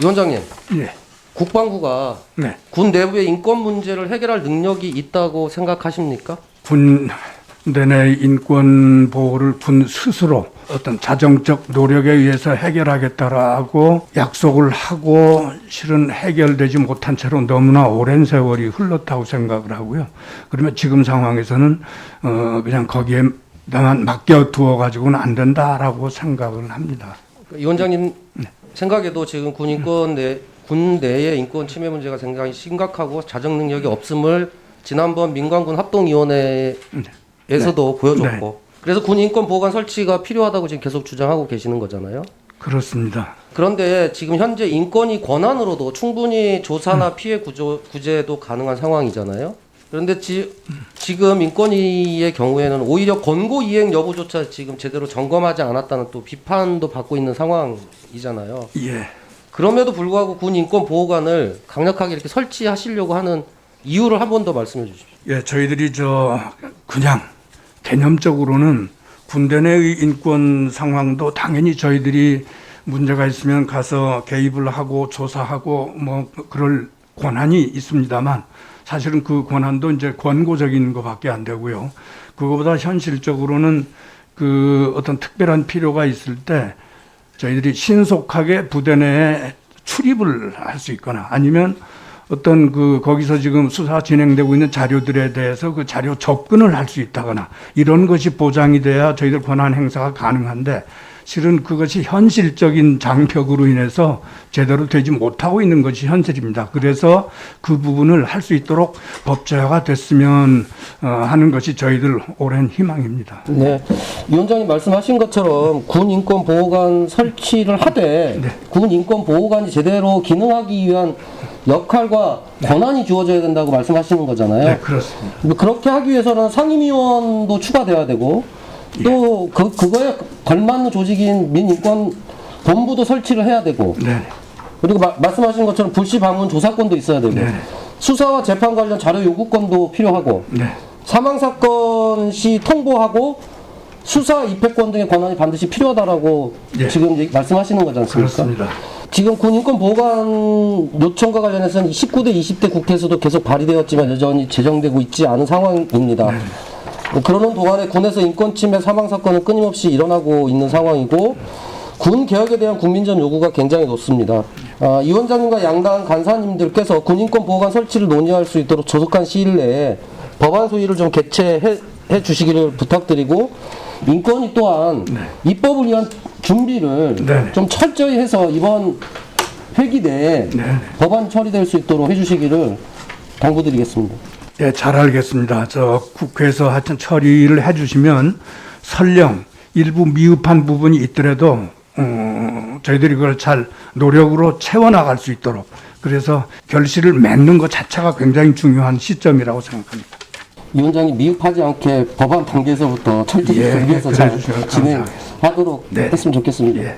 위원장님, 예. 국방부가 네. 군 내부의 인권 문제를 해결할 능력이 있다고 생각하십니까? 군 내내 인권 보호를 군 스스로 어떤 자정적 노력에 의해서 해결하겠다라고 약속을 하고 실은 해결되지 못한 채로 너무나 오랜 세월이 흘렀다고 생각을 하고요. 그러면 지금 상황에서는 어 그냥 거기에만 맡겨 두어 가지고는 안 된다라고 생각을 합니다. 이 원장님 생각에도 지금 군 인권 내, 군 내의 인권 침해 문제가 굉장히 심각하고 자정 능력이 없음을 지난번 민관군 합동위원회에서도 보여줬고. 그래서 군 인권 보호관 설치가 필요하다고 지금 계속 주장하고 계시는 거잖아요. 그렇습니다. 그런데 지금 현재 인권위 권한으로도 충분히 조사나 피해 구조, 구제도 가능한 상황이잖아요. 그런데 지, 지금 인권위의 경우에는 오히려 권고 이행 여부조차 지금 제대로 점검하지 않았다는 또 비판도 받고 있는 상황이잖아요. 예. 그럼에도 불구하고 군 인권 보호관을 강력하게 이렇게 설치하시려고 하는 이유를 한 번 더 말씀해 주십시오. 예, 저희들이 저 그냥 개념적으로는 군대 내의 인권 상황도 당연히 저희들이 문제가 있으면 가서 개입을 하고 조사하고 뭐 그럴 권한이 있습니다만 사실은 그 권한도 이제 권고적인 것밖에 안 되고요. 그거보다 현실적으로는 그 어떤 특별한 필요가 있을 때 저희들이 신속하게 부대 내에 출입을 할 수 있거나 아니면 어떤 그 거기서 지금 수사 진행되고 있는 자료들에 대해서 그 자료 접근을 할 수 있다거나 이런 것이 보장이 돼야 저희들 권한 행사가 가능한데 실은 그것이 현실적인 장벽으로 인해서 제대로 되지 못하고 있는 것이 현실입니다. 그래서 그 부분을 할 수 있도록 법제화가 됐으면 어, 하는 것이 저희들 오랜 희망입니다. 네, 위원장님 말씀하신 것처럼 군 인권 보호관 설치를 하되 군 인권 보호관이 제대로 기능하기 위한 역할과 권한이 주어져야 된다고 말씀하시는 거잖아요. 네, 그렇습니다. 뭐 그렇게 하기 위해서는 상임위원도 추가돼야 되고 또 그 그거에 걸맞는 조직인 민인권 본부도 설치를 해야 되고 네. 그리고 마- 말씀하신 것처럼 불시 방문 조사권도 있어야 되고 네. 수사와 재판 관련 자료 요구권도 필요하고 네. 사망 사건 시 통보하고 수사 입회권 등의 권한이 반드시 필요하다라고 예. 지금 말씀하시는 거지 않습니까? 그렇습니다. 지금 군인권 보호관 요청과 관련해서는 19대, 20대 국회에서도 계속 발의되었지만 여전히 제정되고 있지 않은 상황입니다. 뭐 그러는 동안에 군에서 인권 침해 사망 사건은 끊임없이 일어나고 있는 상황이고 군 개혁에 대한 국민적 요구가 굉장히 높습니다. 아, 이 원장님과 양당 간사님들께서 군인권 보호관 설치를 논의할 수 있도록 조속한 시일 내에 법안 소위를 좀 개최해 해 주시기를 부탁드리고 인권위 또한 입법을 위한 준비를 네. 좀 철저히 해서 이번 회기 내에 네. 법안 처리될 수 있도록 해주시기를 당부드리겠습니다. 예, 잘 알겠습니다. 저 국회에서 하여튼 처리를 해주시면 설령 일부 미흡한 부분이 있더라도 어, 저희들이 그걸 잘 노력으로 채워나갈 수 있도록 그래서 결실을 맺는 것 자체가 굉장히 중요한 시점이라고 생각합니다. 위원장이 미흡하지 않게 법안 단계에서부터 철저히 예, 준비해서 잘 그래 주시면 진행하도록 네. 했으면 좋겠습니다. 예.